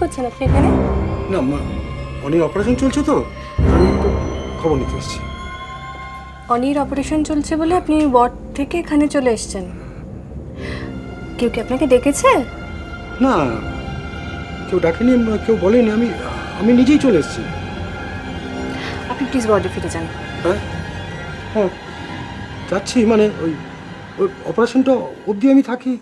করছেন আপনি এখানে? না মা অনেক অপারেশন চলছে তো আমি খবর নিতে এসেছি। অনির অপারেশন চলছে বলে আপনি ওয়ার্ড থেকে এখানে চলে এসেছেন। কেউ কি আপনাকে ডেকেছে? না কেউ ডাকেনি কেউ বলেনি আমি আমি নিজেই চলে এসেছি। আপনি প্লিজ ওয়ার্ডে ফিরে যান। হ্যাঁ? হ্যাঁ যাচ্ছি মানে ওই ওই অপারেশনটা অবধি আমি থাকি।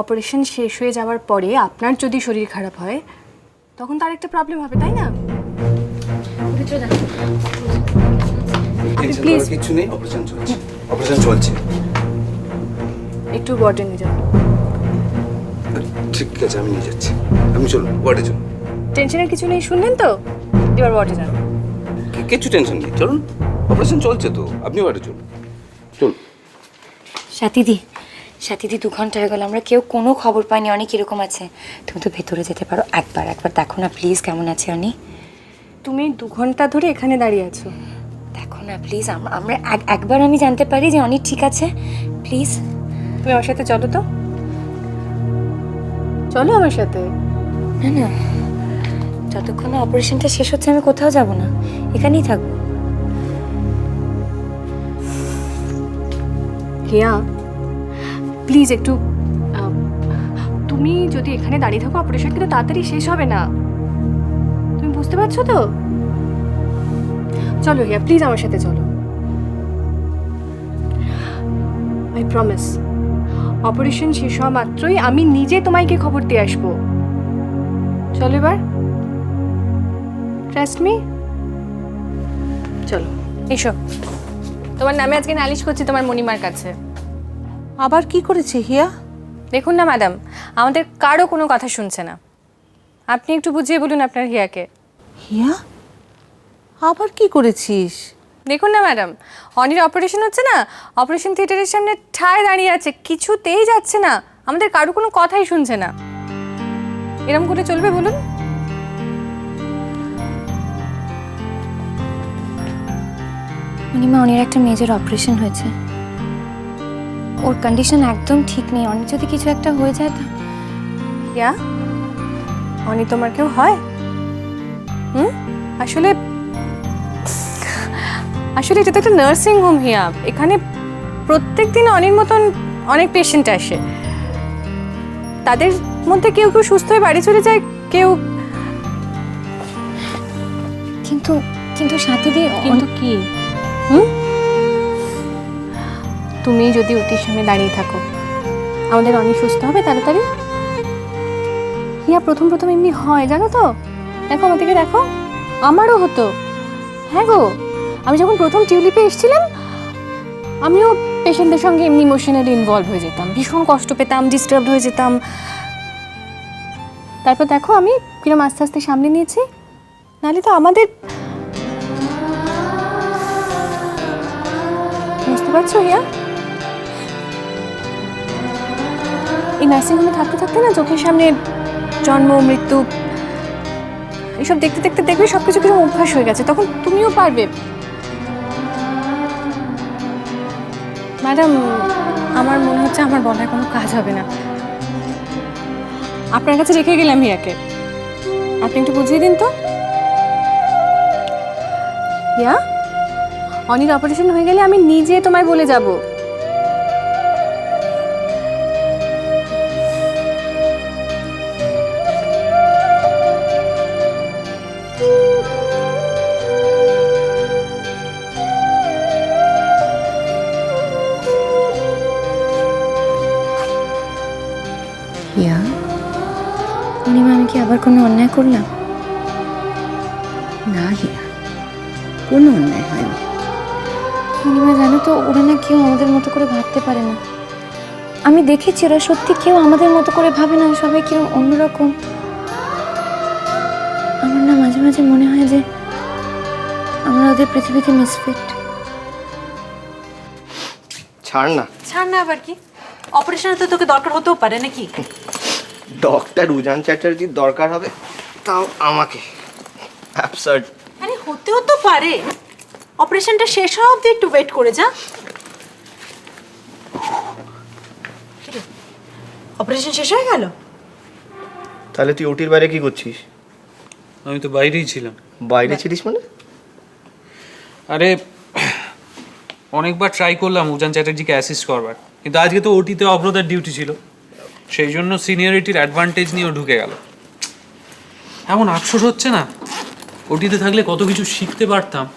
অপারেশন শেষ হয়ে যাওয়ার পরে আপনার যদি শরীর খারাপ হয় তখন তার একটা প্রবলেম হবে তাই না? কিছু নেই অপারেশন চলছে। অপারেশন চলছে। একটু ওয়ার্ডে নিয়ে যান। ঠিক আছে আমি নিয়ে যাচ্ছি। আপনি চলুন ওয়ার্ডে চলুন। টেনশনের কিছু নেই শুনলেন তো? এবার ওয়ার্ডে যান। কি- কিচ্ছু টেনশন নেই চলুন। অপারেশন চলছে তো আপনি ওয়ার্ডে চলুন। চলুন। সাথীদি সাথীদি দু ঘণ্টা হয়ে গেল আমরা কেউ কোনো খবর পাইনি অনেক এরকম আছে। তুমি তো ভেতরে যেতে পারো একবার একবার দেখো না প্লিজ কেমন আছে অনি? তুমি দু ঘণ্টা ধরে এখানে দাঁড়িয়ে আছো। দেখো না প্লিজ আমরা এক- একবার আমি জানতে পারি যে অনেক ঠিক আছে প্লিজ তুমি আমার সাথে চলো তো। চলো আমার সাথে। না না যতক্ষণ অপারেশনটা শেষ হচ্ছে আমি কোথাও যাব না এখানেই থাকব। হিয়া প্লিজ একটু তুমি যদি এখানে দাঁড়িয়ে থাকো, অপারেশন কিন্তু তাড়াতাড়ি শেষ হবে না। তুমি বুঝতে পারছ তো? চলো হিয়া, প্লিজ আমার সাথে চলো। আই প্রমিস অপারেশন শেষ হওয়া মাত্রই আমি নিজে তোমাকে খবর দিয়ে আসব। চলো এবার। ট্রাস্ট মি চলো, এসো। তোমার নামে আজকে নালিশ করছি তোমার মণিমার কাছে। আবার কি করেছে হিয়া? দেখুন না ম্যাডাম আমাদের কারও কোনো কথা শুনছে না। আপনি একটু বুঝিয়ে বলুন আপনার হিয়াকে। হিয়া? আবার কি করেছিস? দেখুন না ম্যাডাম অনির অপারেশন হচ্ছে না? অপারেশন থিয়েটারের সামনে ঠায় দাঁড়িয়ে আছে কিছুতেই যাচ্ছে না। আমাদের কারও কোনো কথাই শুনছে না। এরম করে চলবে বলুন। অনিমা অনির একটা মেজর অপারেশন হয়েছে। ওর কন্ডিশন একদম ঠিক নেই। অনেক যদি কিছু একটা হয়ে যায় তা হিয়া অনি তোমার কেউ হয়? হুম? আসলে আসলে এটা তো একটা নার্সিং হোম হিয়া। এখানে প্রত্যেক দিন অনির মতন অনেক পেশেন্ট আসে। তাদের মধ্যে কেউ কেউ সুস্থ হয়ে বাড়ি চলে যায় কেউ কিন্তু কিন্তু সাথীদি কিন্তু কি? হুম? তুমি যদি অতির সামনে দাঁড়িয়ে থাকো, আমাদের অনেক সুস্থ হবে তাড়াতাড়ি। হিয়া, প্রথম প্রথম এমনি হয়, জানো তো? দেখো আমাদেরকে দেখো। আমারও হতো। হ্যাঁ গো, আমি যখন প্রথম টিউলিপে এসেছিলাম, আমিও পেশেন্টদের সঙ্গে এমনি ইমোশনালি ইনভলভ হয়ে যেতাম। ভীষণ কষ্ট পেতাম ডিস্টার্ব হয়ে যেতাম। তারপর দেখো, আমি কিরম আস্তে আস্তে সামনে নিয়েছি। নাহলে তো আমাদের বুঝতে পারছ, হিয়া? নার্সিংহোমে থাকতে থাকতে না চোখের সামনে জন্ম, মৃত্যু, এসব দেখতে দেখতে দেখবে সব কিছু কীরকম অভ্যাস হয়ে গেছে। তখন তুমিও পারবে। ম্যাডাম, আমার মনে হচ্ছে আমার বলার কোনো কাজ হবে না। আপনার কাছে রেখে গেলাম হিয়াকে। আপনি একটু বুঝিয়ে দিন তো। হিয়া অনির অপারেশন হয়ে গেলে আমি নিজে তোমায় বলে যাব। কোনো অন্যায় করলাম? না হিয়া কোনো অন্যায় হয়নি। অনিমা জানো তো ওরা না কেউ আমাদের মতো করে ভাবতে পারে না। আমি দেখেছি ওরা সত্যি কেউ আমাদের মতো করে ভাবে না সবাই কেউ অন্যরকম। আমার না মাঝে মাঝে মনে হয় যে আমরা ওদের পৃথিবীতে মিসফিট ছাড় না। ছাড় না আবার কি? অপারেশনে তো তোকে দরকার হতেও পারে নাকি? ডক্টর উজান চ্যাটার্জির দরকার হবে তাও আমাকে। অ্যাবসার্ড আরে হতেও তো পারে। অপারেশনটা শেষ হওয়া অব্দি একটু ওয়েট করে যা। অপারেশন শেষ হয়ে গেল? তাহলে তুই ওটির বাইরে কি করছিস? আমি তো বাইরেই ছিলাম। বাইরে ছিলিস মানে? আরে অনেকবার ট্রাই করলাম উজান চ্যাটার্জিকে অ্যাসিস্ট করবার। কিন্তু আজকে তো ওটিতে অব্রতার ডিউটি ছিল। সেই জন্য সিনিয়রিটির অ্যাডভান্টেজ নিয়েও ঢুকে গেল। এমন আফসোস হচ্ছে না? ওটিতে থাকলে কত কিছু শিখতে পারতাম।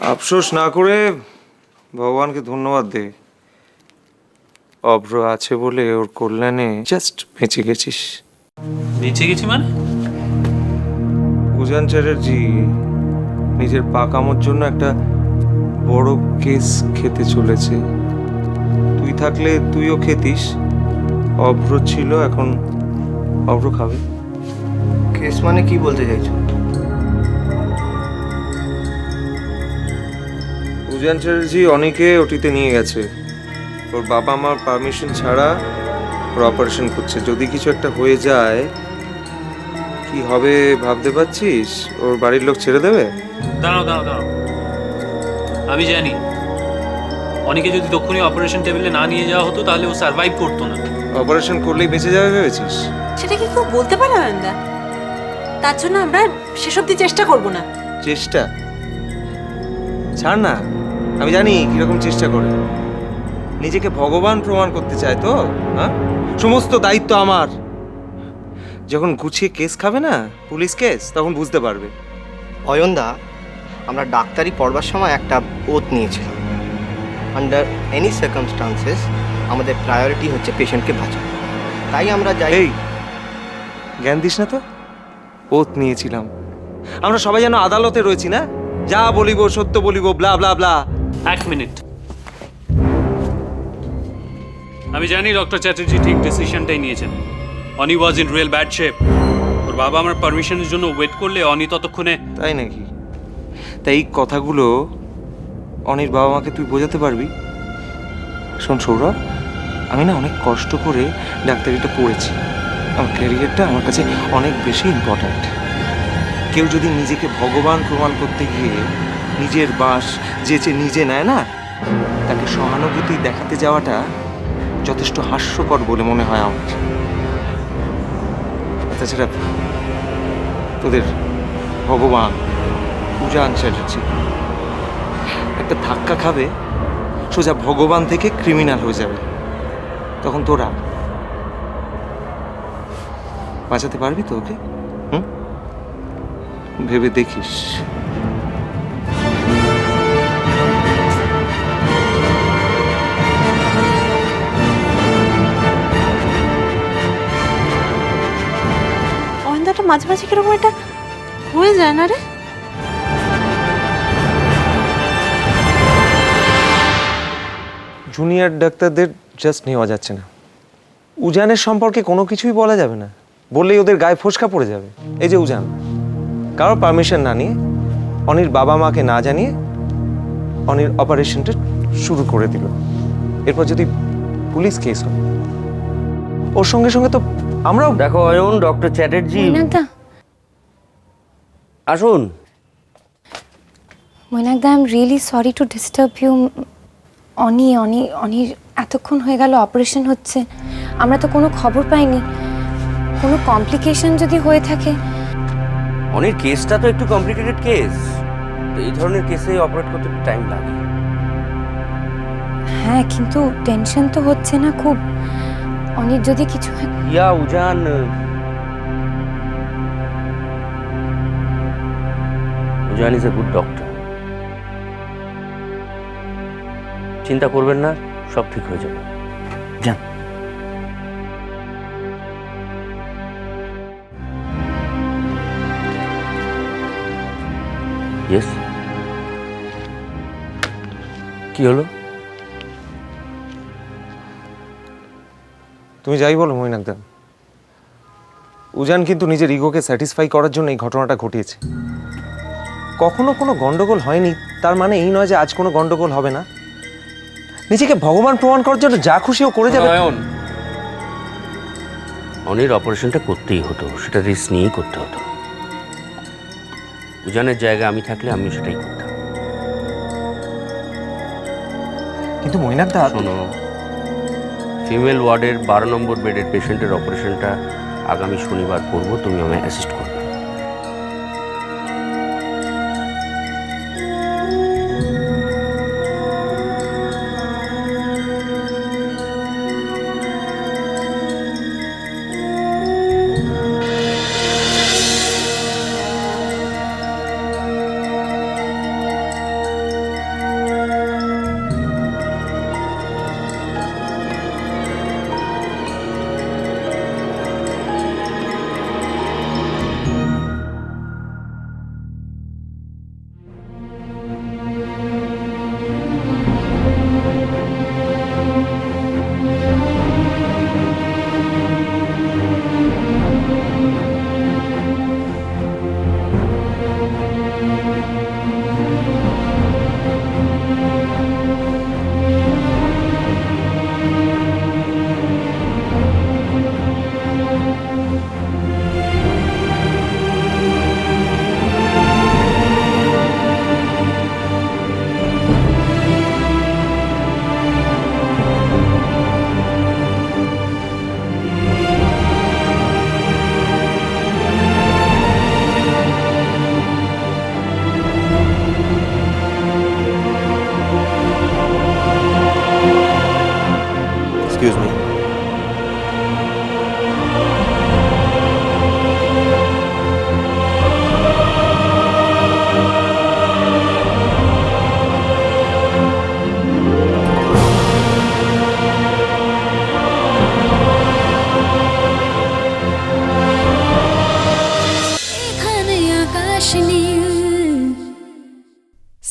আফসোস না করে ভগবানকে ধন্যবাদ দে। অভ্র আছে বলে ওর কল্যাণে জাস্ট বেঁচে গেছিস। বেঁচে গেছি মানে? উজান চ্যাটার্জি নিজের পাকামোর জন্য একটা বড় কেস খেতে চলেছে। তুই থাকলে তুইও খেতিস। অভ্র ছিল এখন অভ্র খাবে। কেস মানে কি বলতে চাইছো? উজান চ্যাটার্জি অনেকে ওটিতে নিয়ে গেছে। ওর বাবা মার পারমিশন ছাড়া ওর অপারেশন করছে। যদি কিছু একটা হয়ে যায় কি হবে ভাবতে পারছিস? ওর বাড়ির লোক ছেড়ে দেবে? দাঁড়াও দাঁড়াও দাঁড়াও। আমি জানি। অনেকে যদি তখনই অপারেশন টেবিলে না নিয়ে যাওয়া হতো তাহলে ও সার্ভাইভ করতো না। অপারেশন করলেই বেঁচে যাবে ভেবেছিস? সেটা কি কেউ বলতে পারে অয়নদা তার জন্য আমরা সেসব দিয়ে চেষ্টা করব না। চেষ্টা? ছাড় না আমি জানি কীরকম চেষ্টা করে। নিজেকে ভগবান প্রমাণ করতে চায় তো হ্যাঁ? সমস্ত দায়িত্ব আমার। যখন গুছিয়ে কেস খাবে না পুলিশ কেস তখন বুঝতে পারবে। অয়নদা আমরা ডাক্তারি পড়বার সময় একটা ওত নিয়েছিলাম। আন্ডার এনি সার্কামস্টান্সেস আমাদের প্রায়োরিটি হচ্ছে পেশেন্টকে বাঁচানো। তাই আমরা যাই এই জ্ঞান দিস না তো? ওত নিয়েছিলাম। আমরা সবাই যেন আদালতে রয়েছি না? যা বলিব সত্য বলিব ব্লা ব্লা ব্লা এক মিনিট। আমি জানি ডক্টর চ্যাটার্জি ঠিক ডিসিশনটাই নিয়েছেন। Oni was in real bad shape ওর বাবা আমার পারমিশনের জন্য ওয়েট করলে অনি ততক্ষণে তাই নাকি? তাই এই কথাগুলো অনির বাবা মাকে তুই বোঝাতে পারবি? শোন সৌরভ আমি না অনেক কষ্ট করে ডাক্তারিটা পড়েছি। আমার ক্যারিয়ারটা আমার কাছে অনেক বেশি ইম্পর্ট্যান্ট কেউ যদি নিজেকে ভগবান প্রমাণ করতে গিয়ে নিজের বাস যেচে নিজে নেয় না, তাকে সহানুভূতি দেখাতে যাওয়াটা যথেষ্ট হাস্যকর বলে মনে হয় আমার। তাছাড়া তোদের ভগবান উজান চ্যাটার্জি একটা ধাক্কা খাবে, সোজা ভগবান থেকে ক্রিমিনাল হয়ে যাবে। তখন তোরা বাঁচাতে পারবি তো ওকে? হুম? ভেবে দেখিস। অয়নদাটা মাঝে মাঝে কীরকম এটা হয়ে যায় না রে? জুনিয়র ডাক্তারদের জাস্ট নেওয়া যাচ্ছে না। উজানের সম্পর্কে কোনো কিছুই বলা যাবে না। বললেই ওদের গায়ে ফোসকা পড়ে যাবে। এই যে উজান কারোর পারমিশন না নিয়ে অনির বাবা মাকে না জানিয়ে অনির অপারেশনটা শুরু করে দিল। এরপর যদি পুলিশ কেস হয় ওর সঙ্গে সঙ্গে তো আমরাও দেখো অয়ন ডক্টর চ্যাটার্জি। আসুন। মৈনাকদা I am really sorry to disturb you Oni Oni অনির এতক্ষণ হয়ে গেল অপারেশন হচ্ছে। আমরা তো কোনো খবর পাইনি। কোনো কমপ্লিকেশন যদি হয়ে থাকে। অনির কেসটা তো একটু কমপ্লিকেটেড কেস। এই ধরনের কেসে অপারেট করতে টাইম লাগে। হ্যাঁ কিন্তু টেনশন তো হচ্ছে না খুব। অনির যদি কিছু yeah Ujan. Ujan is a good doctor. চিন্তা করবেন না। সব ঠিক হয়ে যাবে। যান। কি হলো? তুমি যাই বলো মৈনাকদা উজান কিন্তু নিজের ইগোকে স্যাটিসফাই করার জন্য এই ঘটনাটা ঘটিয়েছে। কখনো কোনো গন্ডগোল হয়নি, তার মানে এই নয় যে আজ কোনো গন্ডগোল হবে না। নিজেকে ভগবান প্রমাণ করার জন্য যা খুশি ও করে যাবে। অনির অপারেশনটা করতেই হতো। সেটা রিস্ক নিয়েই করতে হতো। উজানের জায়গা আমি থাকলে আমি সেটাই করতাম। কিন্তু মৈনাকদা শোনো ফিমেল ওয়ার্ডের বারো নম্বর বেডের পেশেন্টের অপারেশনটা আগামী শনিবার করব তুমি আমায় অ্যাসিস্ট করবে